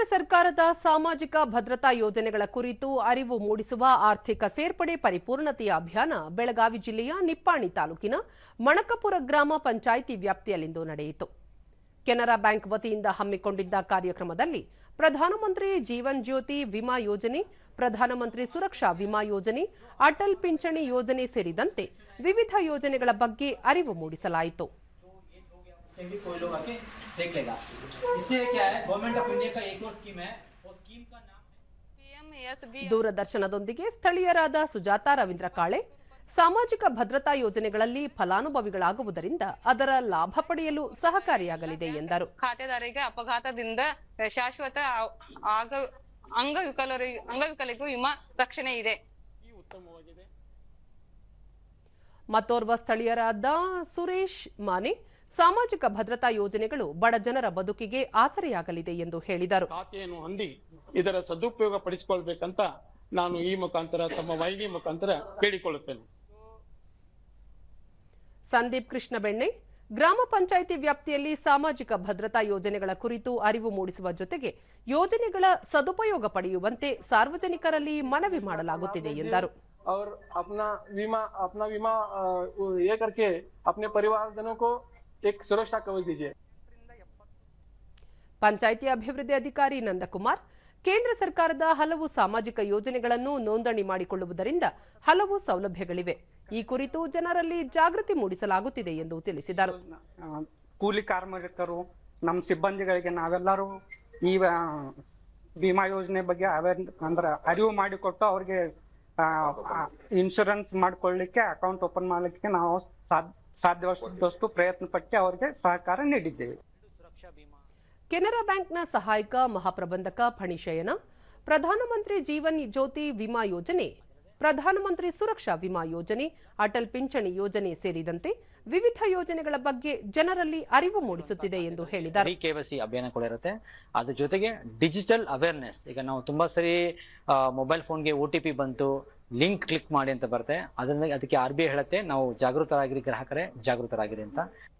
ಕೇಂದ್ರ ಸರ್ಕಾರದ ಸಾಮಾಜಿಕ ಭದ್ರತಾ ಯೋಜನೆಗಳ ಕುರಿತು ಅರಿವು ಮೂಡಿಸುವ ಆರ್ಥಿಕ ಸೇರ್ಪಡೆ ಪರಿಪೂರ್ಣತೆಯ ಅಭಿಯಾನ ಬೆಳಗಾವಿ ಜಿಲ್ಲೆಯ ನಿಪ್ಪಾಣಿ ತಾಲೂಕಿನ ಮಣಕಪುರ ಗ್ರಾಮ ಪಂಚಾಯಿತಿ ವ್ಯಾಪ್ತಿಯಲ್ಲಿಂದು ನಡೆಯಿತು. ಕೆನರಾ ಬ್ಯಾಂಕ್ ವತಿಯಿಂದ ಹಮ್ಮಿಕೊಂಡಿದ್ದ ಕಾರ್ಯಕ್ರಮದಲ್ಲಿ ಪ್ರಧಾನಮಂತ್ರಿ ಜೀವನ್ ಜ್ಯೋತಿ ವಿಮಾ ಯೋಜನೆ, ಪ್ರಧಾನಮಂತ್ರಿ ಸುರಕ್ಷಾ ವಿಮಾ ಯೋಜನೆ, ಅಟಲ್ ಪಿಂಚಣಿ ಯೋಜನೆ ಸೇರಿದಂತೆ ವಿವಿಧ ಯೋಜನೆಗಳ ಬಗ್ಗೆ ಅರಿವು ಮೂಡಿಸಲಾಯಿತು. से भी कोई लोग आके देख लेगा इससे क्या है गवर्नमेंट ऑफ इंडिया का एक और स्कीम है वो स्कीम का नाम है ಪಿಎಂಎಸ್ಬಿ ದೂರದರ್ಶನದೊಂದಿಗೆ ಸ್ಥಳೀಯರಾದ ಸುಜಾತ ರವೀಂದ್ರ ಕಾಳೆ ಸಾಮಾಜಿಕ ಭದ್ರತಾ ಯೋಜನೆಗಳಲ್ಲಿ ಫಲಾನುಭವಿಗಳಾಗುವುದರಿಂದ ಅದರ ಲಾಭ ಪಡೆಯಲು ಸಹಕಾರಿಯಾಗಲಿದೆ ಎಂದರು ಖಾತೆದಾರರಿಗೆ ಅಪಘಾತದಿಂದ ಶಾಶ್ವತ ಆ- ಆಗ ಅಂಗವಿಕಲರಿ ಅಂಗವಿಕಲಿಗೂ ವಿಮಾ ರಕ್ಷಣೆ ಇದೆ ಮತ್ತೋರ್ವ ಸ್ಥಳೀಯರಾದ ಸುರೇಶ್ ಮಾನೆ ಸಾಮಾಜಿಕ ಭದ್ರತಾ ಯೋಜನೆಗಳು ಬಡ ಜನರ ಬದುಕಿಗೆ ಆಸರೆಯಾಗಲಿದೆ ಎಂದು ಹೇಳಿದರು ಖಾತೆಯನ್ನು ಹೊಂದಿ ಇದರ ಸದುಪಯೋಗ ಪಡಿಸಿಕೊಳ್ಬೇಕಂತ ನಾನು ಈ ಮುಖಾಂತರ ತಮ್ಮ ವಾಹಿನಿ ಮುಖಾಂತರ ಕೇಳಿಕೊಳ್ಳುತ್ತೇನೆ ಸಂದೀಪ್ ಕೃಷ್ಣ ಬೆಣ್ಣೆ ಗ್ರಾಮ ಪಂಚಾಯಿತಿ ವ್ಯಾಪ್ತಿಯಲ್ಲಿ ಸಾಮಾಜಿಕ ಭದ್ರತಾ ಯೋಜನೆಗಳ ಕುರಿತು ಅರಿವು ಮೂಡಿಸುವ ಜೊತೆಗೆ ಯೋಜನೆಗಳ ಸದುಪಯೋಗ ಪಡೆಯುವಂತೆ ಸಾರ್ವಜನಿಕರಲ್ಲಿ ಮನವಿ ಮಾಡಲಾಗುತ್ತಿದೆ ಎಂದರು और अपना बीमा अपना बीमा अ, वो ये करके अपने परिवारजनों को ಟೆಕ್ ಸುರೇಶ್ ಕವಲ್ ದೀಜಿಯೇ ಪಂಚಾಯಿತಿ ಅಭಿವೃದ್ಧಿ ಅಧಿಕಾರಿ ನಂದಕುಮಾರ್ ಕೇಂದ್ರ ಸರ್ಕಾರದ ಹಲವು ಸಾಮಾಜಿಕ ಯೋಜನೆಗಳನ್ನು ನೋಂದಣಿ ಮಾಡಿಕೊಳ್ಳುವುದರಿಂದ ಹಲವು ಸೌಲಭ್ಯಗಳಿವೆ. ಈ ಕುರಿತು ಜನರಲ್ಲಿ ಜಾಗೃತಿ ಮೂಡಿಸಲಾಗುತ್ತಿದೆ ಎಂದು ತಿಳಿಸಿದರು. ಕೂಲಿ ಕಾರ್ಮಿಕರು ನಮ್ಮ ಸಿಬ್ಬಂದಿಗಳಿಗೆ ನಾವೆಲ್ಲರೂ ಈ ವಿಮಾ ಯೋಜನೆ ಬಗ್ಗೆ ಅವೇರ್ ಅಂದ್ರೆ ಅರಿವು ಮಾಡಿಕೊಟ್ಟು ಅವ್ರಿಗೆ ಇನ್ಶೂರೆನ್ಸ್ ಮಾಡ್ಕೊಳ್ಳಿಕ್ಕೆ ಅಕೌಂಟ್ ಓಪನ್ ಮಾಡ್ಲಿಕ್ಕೆ ನಾವು ಸಾಧ್ಯವಾದಷ್ಟು ಪ್ರಯತ್ನ ಪಟ್ಟು ಅವರಿಗೆ ಸಹಕಾರ ನೀಡಿದ್ದೇವೆ. ಕೆನರಾ ಬ್ಯಾಂಕ್ನ ಸಹಾಯಕ ಮಹಾಪ್ರಬಂಧಕ ಫಣಿಶಯನ ಪ್ರಧಾನಮಂತ್ರಿ ಜೀವನ್ ಜ್ಯೋತಿ ವಿಮಾ ಯೋಜನೆ ಪ್ರಧಾನಮಂತ್ರಿ ಸುರಕ್ಷಾ ವಿಮಾ ಯೋಜನೆ ಅಟಲ್ ಪಿಂಚಣಿ ಯೋಜನೆ ಸೇರಿದಂತೆ ವಿವಿಧ ಯೋಜನೆಗಳ ಬಗ್ಗೆ ಜನರಲ್ಲಿ ಅರಿವು ಮೂಡಿಸುತ್ತಿದೆ ಎಂದು ಹೇಳಿದ್ದಾರೆ. ಇ ಕೆ ವೈ ಸಿ ಅಭಿಯಾನ ಕೂಡ ಇರುತ್ತೆ. ಅದ್ರ ಜೊತೆಗೆ ಡಿಜಿಟಲ್ ಅವೇರ್ನೆಸ್ ಈಗ ನಾವು ತುಂಬಾ ಸರಿ ಮೊಬೈಲ್ ಫೋನ್ಗೆ ಒ ಟಿ ಪಿ ಬಂತು ಲಿಂಕ್ ಕ್ಲಿಕ್ ಮಾಡಿ ಅಂತ ಬರುತ್ತೆ. ಅದನ್ನ ಅದಕ್ಕೆ ಆರ್ ಬಿ ಐ ಹೇಳುತ್ತೆ. ನಾವು ಜಾಗೃತರಾಗಿರಿ ಗ್ರಾಹಕರೇ, ಜಾಗೃತರಾಗಿರಿ ಅಂತ.